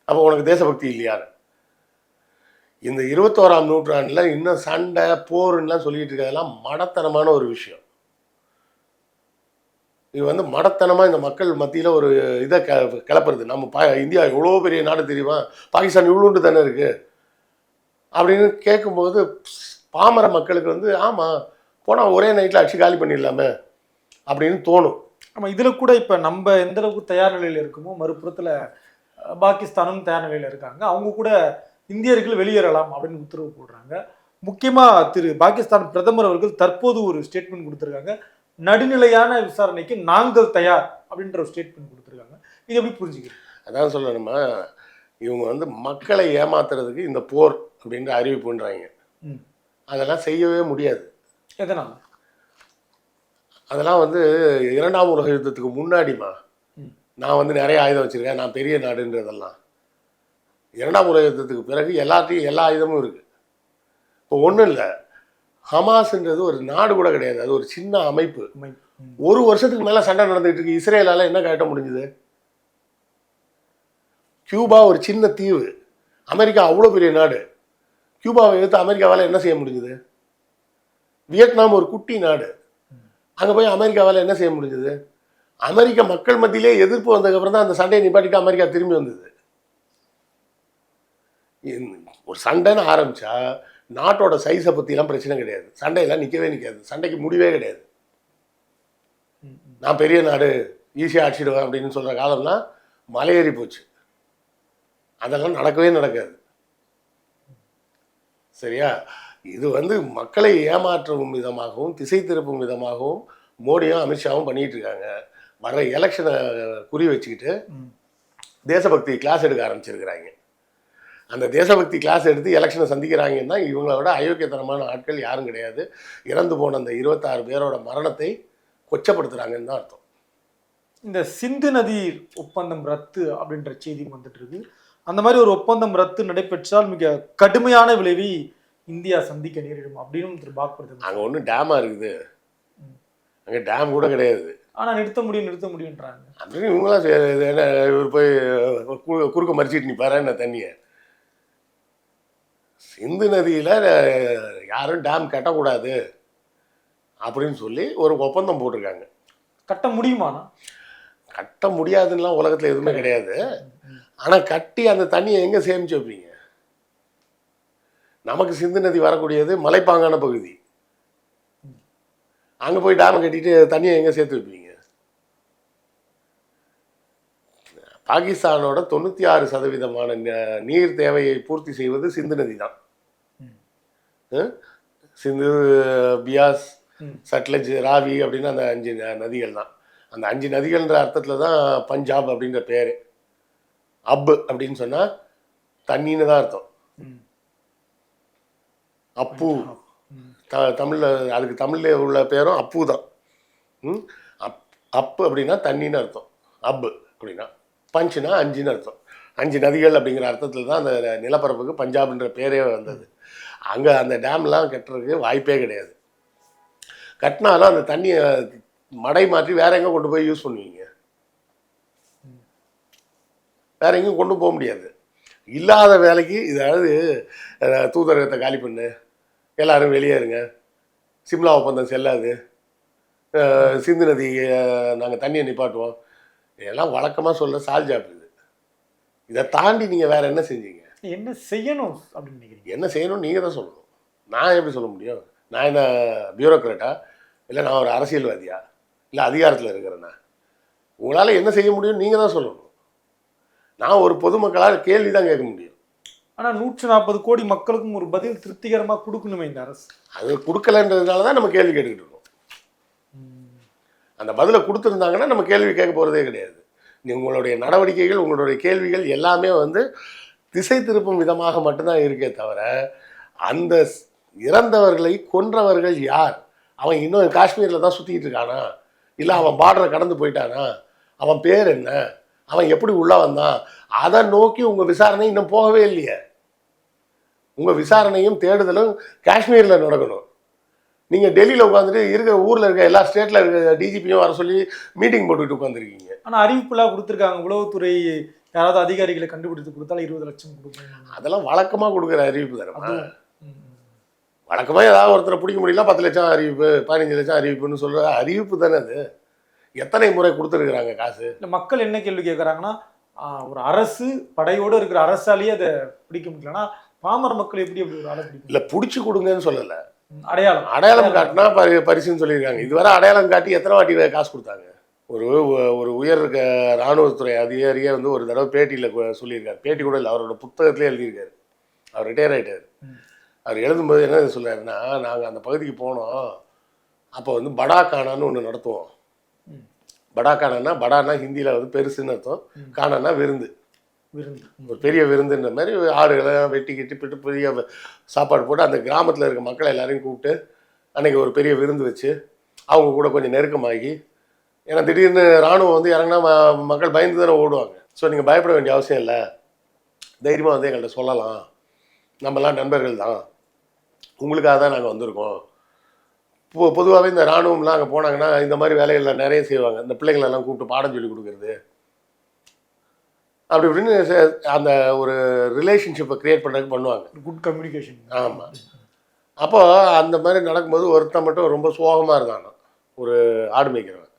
அப்போ உனக்கு தேசபக்தி இல்லையாரு இந்த இருபத்தோராம் நூற்றாண்டில் இன்னும் சண்டை போருன்னெலாம் சொல்லிட்டு இருக்கிறதெல்லாம் மடத்தனமான ஒரு விஷயம். இது வந்து மடத்தனமாக இந்த மக்கள் மத்தியில் ஒரு இதை க கிளப்புறது. நம்ம பா இந்தியா எவ்வளோ பெரிய நாடு தெரியுமா? பாகிஸ்தான் இவ்வளோண்டு தானே இருக்குது அப்படின்னு கேட்கும்போது பாமர மக்களுக்கு வந்து ஆமாம் போனால் ஒரே நைட்டில் அடிச்சு காலி பண்ணிடலாமே அப்படின்னு தோணும். ஆமா இதுல கூட இப்ப நம்ம எந்த அளவுக்கு தயார் நிலையில இருக்கோமோ மறுபுறத்துல பாகிஸ்தானும் தயார் நிலையில இருக்காங்க. அவங்க கூட இந்தியர்கள் வெளியேறலாம் அப்படின்னு உத்தரவு போடுறாங்க. முக்கியமா திரு பாகிஸ்தான் பிரதமர் அவர்கள் தற்போது ஒரு ஸ்டேட்மெண்ட் கொடுத்திருக்காங்க. நடுநிலையான விசாரணைக்கு நாங்கள் தயார் அப்படின்ற ஒரு ஸ்டேட்மெண்ட் கொடுத்திருக்காங்க. இது எப்படி புரிஞ்சுக்கிறீங்க? அதான் சொல்லணுமா இவங்க வந்து மக்களை ஏமாத்துறதுக்கு இந்த போர் அப்படின்ற அறிவிப்புன்றாங்க. அதெல்லாம் செய்யவே முடியாது. எதனால? அதெல்லாம் வந்து இரண்டாம் உலக யுத்தத்துக்கு முன்னாடிமா. நான் வந்து நிறைய ஆயுதம் வச்சிருக்கேன். நான் பெரிய நாடுன்றதெல்லாம். இரண்டாம் உலக யுத்தத்துக்கு பிறகு எல்லாத்தையும் எல்லா ஆயுதமும் இருக்கு. இப்போ ஒன்றும் இல்லை. ஹமாஸ்ன்றது ஒரு நாடு கூட கிடையாது. அது ஒரு சின்ன அமைப்பு. ஒரு வருஷத்துக்கு மேலே சண்டை நடந்துட்டு இருக்கு. இஸ்ரேலால என்ன காட்ட முடிஞ்சுது? கியூபா ஒரு சின்ன தீவு. அமெரிக்கா அவ்வளோ பெரிய நாடு. கியூபாவை எடுத்து அமெரிக்காவால் என்ன செய்ய முடிஞ்சுது? வியட்நாம் ஒரு குட்டி நாடு. அங்கே போய் அமெரிக்காவால் என்ன செய்ய முடிஞ்சுது? அமெரிக்க மக்கள் மத்தியிலே எதிர்ப்பு வந்ததுக்கப்புறம் தான் அந்த சண்டையை நிப்பாட்டிட்டு அமெரிக்கா திரும்பி வந்தது. ஒரு சண்டைன்னு ஆரம்பிச்சா நாட்டோட சைஸை பற்றிலாம் பிரச்சனை கிடையாது. சண்டையெல்லாம் நிற்கவே நிற்காது சண்டைக்கு முடிவே கிடையாது. நான் பெரிய நாடு ஈஸியாக அடிச்சிடுவேன் அப்படின்னு சொல்கிற காலம்லாம் மலையேறி போச்சு. அதெல்லாம் நடக்கவே நடக்காது. சரியா? இது வந்து மக்களை ஏமாற்றும் விதமாகவும் திசை திருப்பும் விதமாகவும் மோடியும் அமித்ஷாவும் பண்ணிட்டு இருக்காங்க வர எலெக்ஷனை குறி வச்சுக்கிட்டு. தேசபக்தி கிளாஸ் எடுக்க ஆரம்பிச்சிருக்கிறாங்க. அந்த தேசபக்தி கிளாஸ் எடுத்து எலெக்ஷனை சந்திக்கிறாங்கன்னா இவங்கள விட அயோக்கியத்தனமான ஆட்கள் யாரும் கிடையாது. இறந்து போன அந்த இருபத்தாறு பேரோட மரணத்தை கொச்சப்படுத்துகிறாங்கன்னு தான் அர்த்தம். இந்த சிந்து நதி ஒப்பந்தம் ரத்து அப்படின்ற செய்தி வந்துட்டு இருக்கு. அந்த மாதிரி ஒரு ஒப்பந்தம் ரத்து நடைபெற்றால் மிக கடுமையான விளைவை இந்தியா சந்திக்க நேரிடும் அப்படின்னு திரு பாக்படுத்த அங்கே ஒன்றும் டேமாக இருக்குது. அங்கே டேம் கூட கிடையாது. ஆனா நிறுத்த முடியும் நிறுத்த முடியும்ன்றாங்க. அப்படின்னு இவங்களாம் என்ன இவர் போய் குறுக்க மறிச்சிட்டு நிற்பாரா என்ன தண்ணியை? சிந்து நதியில் யாரும் டேம் கட்டக்கூடாது அப்படின்னு சொல்லி ஒரு ஒப்பந்தம் போட்டிருக்காங்க. கட்ட முடியுமானா கட்ட முடியாதுன்னுலாம் உலகத்தில் எதுவுமே கிடையாது. ஆனால் கட்டி அந்த தண்ணியை எங்கே சேமிச்சு வைப்பீங்க? நமக்கு சிந்து நதி வரக்கூடியது மலைப்பாங்கான பகுதி. அங்கே போய் டேமை கட்டிட்டு தண்ணியை எங்கே சேர்த்து வைப்பீங்க? பாகிஸ்தானோட தொண்ணூற்றி ஆறு சதவீதமான நீர் தேவையை பூர்த்தி செய்வது சிந்து நதி தான்? சிந்து பியாஸ். சட்லஜ் ராவி அப்படின்னு அந்த அஞ்சு நதிகள் தான். அந்த அஞ்சு நதிகள்ன்ற அர்த்தத்தில் தான் பஞ்சாப் அப்படின்ற பேர். அப் அப்படின்னு சொன்னால் தண்ணின்னு தான் அர்த்தம். அப்பு. த தமிழில் அதுக்கு தமிழில் உள்ள பேரும் அப்பு தான். அப் அப்பு அப்படின்னா தண்ணின்னு அர்த்தம். அப்பு அப்படின்னா பஞ்சுனா அஞ்சுன்னு அர்த்தம். அஞ்சு நதிகள் அப்படிங்கிற அர்த்தத்தில் தான் அந்த நிலப்பரப்புக்கு பஞ்சாப்ன்ற பேரே வந்தது. அங்கே அந்த டேம்லாம் கட்டுறதுக்கு வாய்ப்பே கிடையாது. கட்டினாலும் அந்த தண்ணியை மடை மாற்றி வேற எங்கே கொண்டு போய் யூஸ் பண்ணுவீங்க? வேற எங்கேயும் கொண்டு போக முடியாது. இல்லாத வேலைக்கு இதாவது தூதரகத்தை காலி பண்ணு. எல்லாரும் வெளியே இருங்க. சிம்லா ஒப்பந்தம் செல்லாது. சிந்து நதி நாங்கள் தண்ணியை நிப்பாட்டுவோம். இதெல்லாம் வழக்கமாக சொல்ல சால்ஜாப் இது. இதை தாண்டி நீங்கள் வேற என்ன செஞ்சீங்க? என்ன செய்யணும் அப்படின்னு நினைக்கிறீங்க? என்ன செய்யணும்னு நீங்கள் தான் சொல்லணும். நான் எப்படி சொல்ல முடியும்? நான் என்ன பியூரோக்ராட்டா இல்லை நான் ஒரு அரசியல்வாதியா? இல்லை அதிகாரத்தில் இருக்கிறேன்னா உங்களால் என்ன செய்ய முடியும் நீங்கள் தான் சொல்லணும். நான் ஒரு பொதுமக்களால் கேள்வி தான் கேட்க முடியும். ஆனா நூற்று நாற்பது கோடி மக்களுக்கும் ஒரு பதில் திருப்திகரமா கொடுக்கணுமே இந்த அரசு. அது கொடுக்கலன்றதுனால தான் நம்ம கேள்வி கேட்டுக்கிட்டு இருக்கோம். அந்த பதிலை கொடுத்துருந்தாங்கன்னா நம்ம கேள்வி கேட்க போகிறதே கிடையாது. நீ உங்களுடைய நடவடிக்கைகள் உங்களுடைய கேள்விகள் எல்லாமே வந்து திசை திருப்பும் விதமாக மட்டும்தான் இருக்கே தவிர அந்த இறந்தவர்களை கொன்றவர்கள் யார்? அவன் இன்னும் காஷ்மீரில் தான் சுற்றிக்கிட்டு இருக்கானா? இல்லை அவன் பார்டரை கடந்து போயிட்டானா? அவன் பேர் என்ன? அவன் எப்படி உள்ளே வந்தான்? அதை நோக்கி உங்கள் விசாரணை இன்னும் போகவே இல்லையே. உங்கள் விசாரணையும் தேடுதலும் காஷ்மீரில் நடக்கணும். நீங்கள் டெல்லியில் உட்காந்துட்டு இருக்கிற ஊரில் இருக்க எல்லா ஸ்டேட்டில் இருக்க டிஜிபியும் வர சொல்லி மீட்டிங் போட்டுக்கிட்டு உட்காந்துருக்கீங்க ஆனா அறிவிப்புலாம் கொடுத்துருக்காங்க. உளவுத்துறை யாராவது அதிகாரிகளை கண்டுபிடித்து கொடுத்தாலும் இருபது லட்சம் கொடுக்கணும் அதெல்லாம் வழக்கமாக கொடுக்குற அறிவிப்பு தானே. வழக்கமாக ஏதாவது ஒருத்தரை பிடிக்க முடியல பத்து லட்சம் அறிவிப்பு பதினஞ்சு லட்சம் அறிவிப்புன்னு சொல்கிற அறிவிப்பு தானே அது. எத்தனை முறை கொடுத்துருக்குறாங்க காசு? இல்ல மக்கள் என்ன கேள்வி கேட்குறாங்கன்னா ஒரு அரசு படையோடு இருக்கிற அரசாலேயே அதை பிடிக்க முடியலன்னா பாமர மக்கள் எப்படி அப்படி ஒரு ஆளை பிடிக்கும் இல்லை பிடிச்சி கொடுங்கன்னு சொல்லலை. அடையாளம். அடையாளம் காட்டினா பரி பரிசுன்னு சொல்லியிருக்காங்க. இதுவரை அடையாளம் காட்டி எத்தனை வாட்டி காசு கொடுத்தாங்க? ஒரு ஒரு உயர் க- இராணுவத்துறை அதிகாரியே வந்து ஒரு தடவை பேட்டியில் சொல்லியிருக்காரு. பேட்டி கூட இல்லை அவரோட புத்தகத்திலே எழுதியிருக்காரு. அவர் ரிட்டையர் ஆயிட்டாரு. ம். அவர் எழுதும்போது என்ன சொல்றாருன்னா நாங்கள் அந்த பகுதிக்கு போனோம். அப்போ வந்து படா கானான்னு ஒன்று நடத்துவோம். படா கானான்னா படானா ஹிந்தியில் வந்து பெருசுன்னு அர்த்தம். கானான்னா விருந்து. விருந்து. ஒரு பெரிய விருந்துன்ற மாதிரி ஆடுகளை வெட்டி கிட்டி பிட்டு பெரிய சாப்பாடு போட்டு அந்த கிராமத்தில் இருக்க மக்களை எல்லாரையும் கூப்பிட்டு அன்னைக்கு ஒரு பெரிய விருந்து வச்சு அவங்க கூட கொஞ்சம் நெருக்கமாகி ஏன்னா திடீர்னு ராணுவம் வந்து இறங்கினா மக்கள் பயந்து தானே ஓடுவாங்க. ஸோ நீங்கள் பயப்பட வேண்டிய அவசியம் இல்லை. தைரியமாக வந்து எங்கள்கிட்ட சொல்லலாம். நம்மலாம் நண்பர்கள் தான். உங்களுக்காக தான் நாங்கள் வந்திருக்கோம். பொ பொதுவாகவே இந்த ராணுவம்லாம் அங்கே போனாங்கன்னா இந்த மாதிரி வேலைகள்லாம் நிறைய செய்வாங்க. இந்த பிள்ளைங்களெல்லாம் கூப்பிட்டு பாடம் சொல்லி கொடுக்குறது. அப்படி இப்படின்னு அந்த ஒரு ரிலேஷன்ஷிப்பை க்ரியேட் பண்ணுறதுக்கு பண்ணுவாங்க. குட் கம்யூனிகேஷன் ஆமா. அப்போ அந்த மாதிரி நடக்கும்போது ஒருத்தன் மட்டும் ரொம்ப சோகமாக இருந்தாங்க ஒரு ஆடு மேய்க்கிறவன்.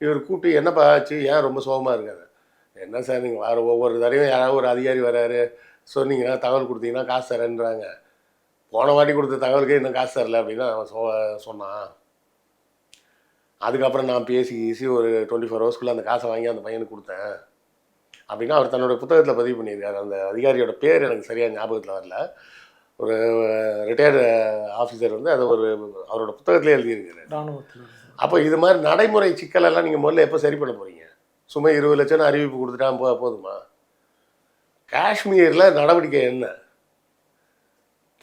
இவர் கூப்பிட்டு என்னப்பா ஆச்சு? ஏன் ரொம்ப சோகமாக இருக்காரு என்ன சார் நீங்கள் வர ஒவ்வொரு தடவையும் யாராவது ஒரு அதிகாரி வராரு. சொன்னீங்கன்னா தகவல் கொடுத்தீங்கன்னா காசு தரேன்றாங்க. போன வாட்டி கொடுத்த தகவலுக்கு இன்னும் காசு தரல அப்படின்னு அவன் சொ சொன்னான். அதுக்கப்புறம் நான் பேசி கீசி ஒரு டுவெண்ட்டி ஃபோர் ஹவர்ஸ்க்குள்ளே அந்த காசை வாங்கி அந்த பையனுக்கு கொடுத்தேன். அப்படின்னா அவர் தன்னோட புத்தகத்தில் பதிவு பண்ணியிருக்காரு. அந்த அதிகாரியோட பேர் எனக்கு சரியாக ஞாபகத்தில் வரல. ஒரு ரிட்டையர்டு ஆஃபீஸர் வந்து அதை ஒரு அவரோட புத்தகத்திலே எழுதியிருக்காரு. அப்போ இது மாதிரி நடைமுறை சிக்கலெல்லாம் நீங்கள் முதல்ல எப்போ சரி பண்ண போகிறீங்க சும்மா இருபது லட்சம் அறிவிப்பு கொடுத்துட்டா போதுமா? காஷ்மீரில் நடவடிக்கை என்ன?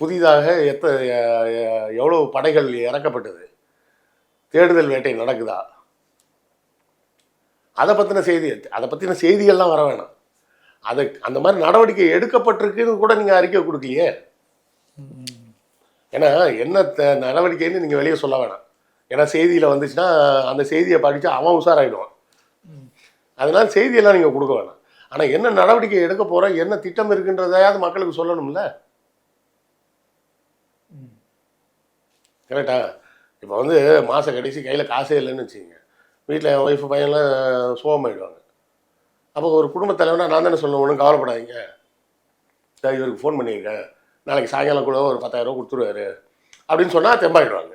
புதிதாக எத்த எவ்வளோ எவ்வளவு படைகள் இறக்கப்பட்டது? தேடுதல் வேட்டை நடக்குதா? அதை பற்றின செய்தி அதை பற்றின செய்திகள்லாம் வர வேணாம். அது அந்த மாதிரி நடவடிக்கை எடுக்கப்பட்டிருக்குன்னு கூட நீங்கள் அறிக்கை கொடுக்கலையே. ஏன்னா என்ன த- நடவடிக்கைன்னு நீங்கள் வெளியே சொல்ல வேணாம். ஏன்னா செய்தியில் வந்துச்சுன்னா அந்த செய்தியை படித்து அவன் உஷாராயிடுவான். அதனால செய்தியெல்லாம் நீங்கள் கொடுக்க வேணாம். ஆனால் என்ன நடவடிக்கை எடுக்க போகிறோம் என்ன திட்டம் இருக்குன்றதையாவது மக்களுக்கு சொல்லணும்ல. கரெக்டா. இப்போ வந்து மாத கடைசி கையில் காசே இல்லைன்னு வச்சுக்கோங்க. வீட்டில் என் ஒய்ஃபு பையன்லாம் சோகமாயிடுவாங்க. அப்போ ஒரு குடும்பத் தலைவனா நான் தானே சொல்லணும் ஒன்றும் கவலைப்படாதீங்க. சார் இவருக்கு ஃபோன் பண்ணியிருக்கேன் நாளைக்கு சாயங்காலம் கூட ஒரு பத்தாயிரரூவா கொடுத்துருவாரு. அப்படின்னு சொன்னால் தெம்பாயிடுவாங்க.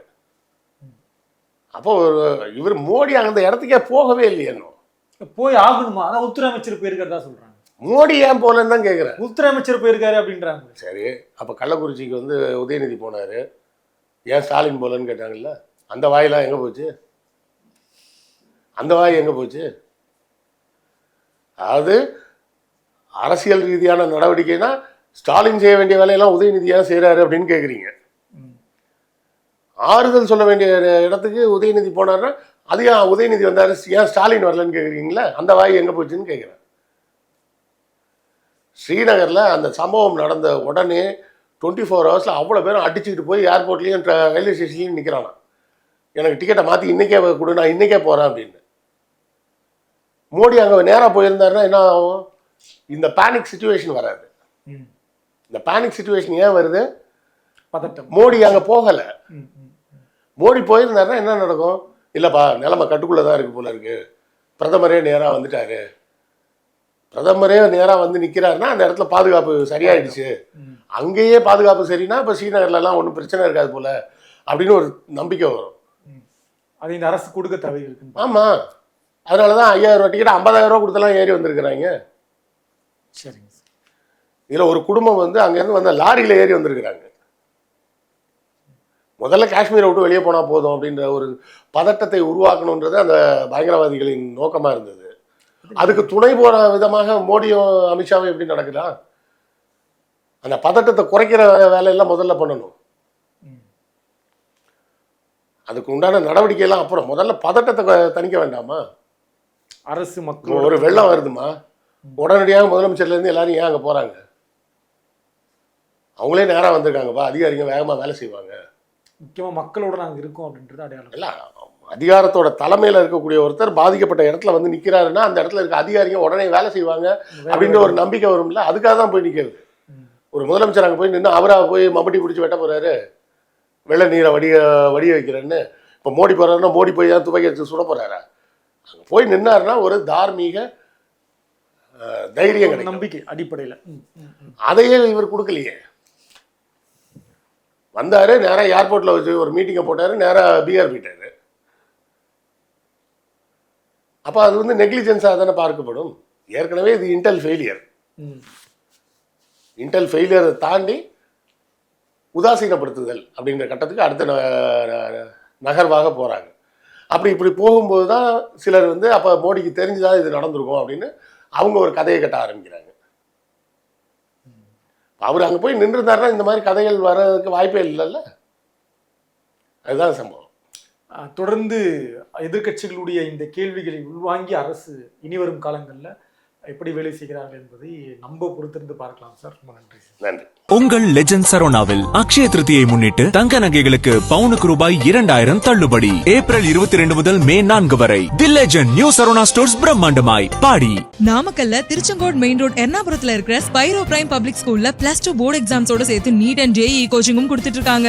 அப்போ ஒரு இவர் மோடி அந்த இடத்துக்கே போகவே இல்லையே இன்னும் போய் ஆகணுமா? அதான் உள்துறை அமைச்சர் போயிருக்கிறதா சொல்றாங்க. மோடி ஏன் போகலன்னு தான் கேட்குறேன் உள்துறை அமைச்சர் போயிருக்காரு அப்படின்றாங்க. சரி அப்போ கள்ளக்குறிச்சிக்கு வந்து உதயநிதி போனார். ஏன் ஸ்டாலின் போகலன்னு கேட்டாங்கல்ல? அந்த வாயெல்லாம் எங்கே போச்சு? அந்த வாய் எங்கே போச்சு? அதாவது அரசியல் ரீதியான நடவடிக்கைனா ஸ்டாலின் செய்ய வேண்டிய வேலையெல்லாம் உதயநிதி ஏன் செய்கிறாரு அப்படின்னு கேட்குறீங்க ஆறுதல் சொல்ல வேண்டிய இடத்துக்கு உதயநிதி போனார்னா அது ஏன் உதயநிதி வந்தார்? ஏன் ஸ்டாலின் வரலன்னு கேட்குறீங்களா அந்த வாய் எங்கே போச்சுன்னு கேட்குறேன் ஸ்ரீநகரில் அந்த சம்பவம் நடந்த உடனே டுவெண்ட்டி ஃபோர் ஹவர்ஸில் அவ்வளோ பேரும் அடிச்சுக்கிட்டு போய் ஏர்போர்ட்லேயும் ரயில்வே ஸ்டேஷன்லையும் நிற்கிறானா எனக்கு டிக்கெட்டை மாற்றி இன்றைக்கே கொடு நான் இன்றைக்கே போகிறேன் அப்படின்னு. மோடி அங்கே நேராக போயிருந்தாருன்னா என்ன ஆகும்? இந்த பேனிக் சுச்சுவேஷன் வராது. ம். இந்த பேனிக் சுச்சுவேஷன் ஏன் வருது? பதட்டம். மோடி அங்கே போகலை. மோடி போயிருந்தாருன்னா என்ன நடக்கும்? இல்லைப்பா நிலைமை கட்டுக்குள்ளே தான் இருக்கு போல இருக்கு. பிரதமரே நேராக வந்துட்டாரு. பிரதமரே நேராக வந்து நிற்கிறாருன்னா அந்த இடத்துல பாதுகாப்பு சரியாயிடுச்சு. அங்கேயே பாதுகாப்பு சரின்னா இப்போ ஸ்ரீநகர்லலாம் ஒன்றும் பிரச்சனை இருக்காது போல அப்படின்னு ஒரு நம்பிக்கை வரும். அது இந்த அரசு கொடுக்க தவறி இருக்கு ஆமாம் அதனால தான் ஐயாயிரம் ரூபா டிக்கெட் ஐம்பதாயிரம் ரூபா கொடுத்தெல்லாம் ஏறி வந்திருக்கிறாங்க. சரிங்க சார். இதில் ஒரு குடும்பம் வந்து அங்கேருந்து வந்த லாரியில் ஏறி வந்திருக்கிறாங்க. முதல்ல காஷ்மீரை விட்டு வெளியே போனால் போதும் அப்படின்ற ஒரு பதட்டத்தை உருவாக்கணுன்றது அந்த பயங்கரவாதிகளின் நோக்கமாக இருந்தது. அதுக்கு துணை போகிற விதமாக மோடியும் அமித்ஷாவும் எப்படி நடக்குதா? அந்த பதட்டத்தை குறைக்கிற வேலையெல்லாம் முதல்ல பண்ணணும். அதுக்கு உண்டான நடவடிக்கையெல்லாம் அப்புறம். முதல்ல பதட்டத்தை தணிக்க வேண்டாமா? அரசு மக்கள் ஒரு வெள்ளம் வருதுமா? உடனடியாக முதலமைச்சர்லேருந்து எல்லாரும் ஏன் அங்கே போகிறாங்க அவங்களே நேராக வந்திருக்காங்கப்பா. அதிகாரிங்க வேகமாக வேலை செய்வாங்க. முக்கியமா மக்களோட நாங்க இருக்கோம் அப்படின்றது அடையாளம். இல்ல அதிகாரத்தோட தலைமையில் இருக்கக்கூடிய ஒருத்தர் பாதிக்கப்பட்ட இடத்துல வந்து நிற்கிறாருன்னா அந்த இடத்துல இருக்க அதிகாரிங்க உடனே வேலை செய்வாங்க அப்படின்ற ஒரு நம்பிக்கை வரும்ல? அதுக்காக தான் போய் நிற்கிறது. ஒரு முதலமைச்சர் அங்கே போய் நின்று அவராக போய் மம்பட்டி பிடிச்சி வெட்ட போறாரு. வெள்ள நீரை வடிய வடிய வைக்கிறேன்னு. இப்போ மோடி போறாருன்னா மோடி போய் தான் துப்பாக்கி எடுத்து சுட போறாரா? அங்கே போய் நின்னாருன்னா ஒரு தார்மீக தைரியம் கிடைக்கும். நம்பிக்கை அடிப்படையில. அதையே இவர் கொடுக்கலையே. வந்தாரு நேரா ஏர்போர்ட்ல வச்சு ஒரு மீட்டிங்கை போட்டாரு நேரா பீகார் போயிட்டாரு அப்போ அது வந்து நெக்லிஜென்ஸாக தானே பார்க்கப்படும். ஏற்கனவே இது இன்டெல் ஃபெயிலியர் இன்டெல் ஃபெயிலியரை தாண்டி உதாசீனப்படுத்துதல் அப்படிங்கிற கட்டத்துக்கு அடுத்த நகர்வாக போகிறாங்க அப்படி இப்படி போகும்போது தான் சிலர் வந்து அப்போ மோடிக்கு தெரிஞ்சுதான் இது நடந்திருக்கும் அப்படின்னு அவங்க ஒரு கதையை கட்ட ஆரம்பிக்கிறாங்க. அவர் அங்கே போய் நின்றுருந்தாருன்னா இந்த மாதிரி கதைகள் வர்றதுக்கு வாய்ப்பே இல்லைல்ல? அதுதான் சம்பவம். தொடர்ந்து எதிர்க்கட்சிகளுடைய இந்த கேள்விகளை உள்வாங்கி அரசு இனிவரும் காலங்கள்ல எப்படி வேலை செய்கிறார்கள் என்பதை நம்ப பொறுத்திருந்து பார்க்கலாம் சார். ரொம்ப நன்றி நன்றி. உங்கள் லெஜண்ட் சரோனாவில் அக்ஷய திருதியை முன்னிட்டு தங்க நகைகளுக்கு பவுனுக்கு ரூபாய் இரண்டாயிரம் தள்ளுபடி. ஏப்ரல் இருபத்தி ரெண்டு முதல் மே நான்கு வரை. The Legend New Saravana stores பிரம்மாண்டமாய். பாடி. நாமக்கல்ல திருச்செங்கோடு மெயின் ரோட் எர்ணாபுரத்துல இருக்கிற ஸ்பைரோ பிரைம் பப்ளிக் ஸ்கூல்ல பிளஸ் டூ போர்டு எக்ஸாம்ஸோட சேர்த்து நீட் அண்ட் ஜேஇ கோச்சிங்கும் கொடுத்துட்டு இருக்காங்க.